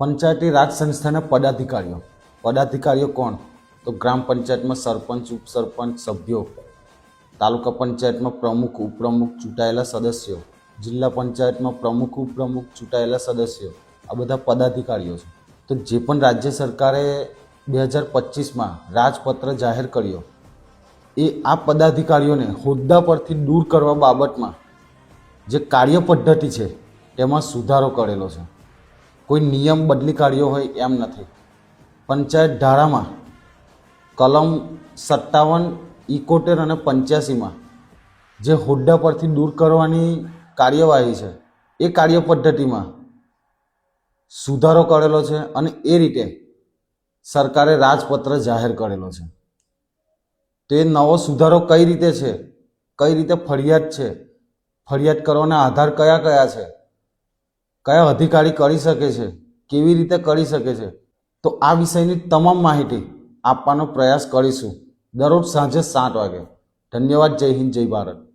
પંચાયતી રાજ સંસ્થાના પદાધિકારીઓ. પદાધિકારીઓ કોણ? તો ગ્રામ પંચાયતમાં સરપંચ, ઉપસરપંચ, સભ્યો. તાલુકા પંચાયતમાં પ્રમુખ, ઉપપ્રમુખ, ચૂંટાયેલા સદસ્યો. જિલ્લા પંચાયતમાં પ્રમુખ, ઉપપ્રમુખ, ચૂંટાયેલા સદસ્યો. આ બધા પદાધિકારીઓ છે. તો જે પણ રાજ્ય સરકારે બે હજાર પચીસમાં રાજપત્ર જાહેર કર્યો, એ આ પદાધિકારીઓને હોદ્દા પરથી દૂર કરવા બાબતમાં જે કાર્ય પદ્ધતિ છે, તેમાં સુધારો કરેલો છે. કોઈ નિયમ બદલી કાઢ્યો હોય એમ નથી. પંચાયત ધારામાં કલમ સત્તાવન ઇકોતેર અને પંચ્યાસીમાં જે હોદ્દા પરથી દૂર કરવાની કાર્યવાહી છે, એ કાર્ય પદ્ધતિમાં સુધારો કરેલો છે અને એ રીતે સરકારે રાજપત્ર જાહેર કરેલો છે. તે નવો સુધારો કઈ રીતે છે, કઈ રીતે ફરિયાદ છે, ફરિયાદ કરવાના આધાર કયા કયા છે કયા અધિકારી કરી શકે છે, કેવી રીતે કરી શકે છે, તો આ વિષયની તમામ માહિતી આપવાનો પ્રયાસ કરીશું. દરરોજ સાંજે સાત વાગે. ધન્યવાદ, જય હિન્દ, જય ભારત.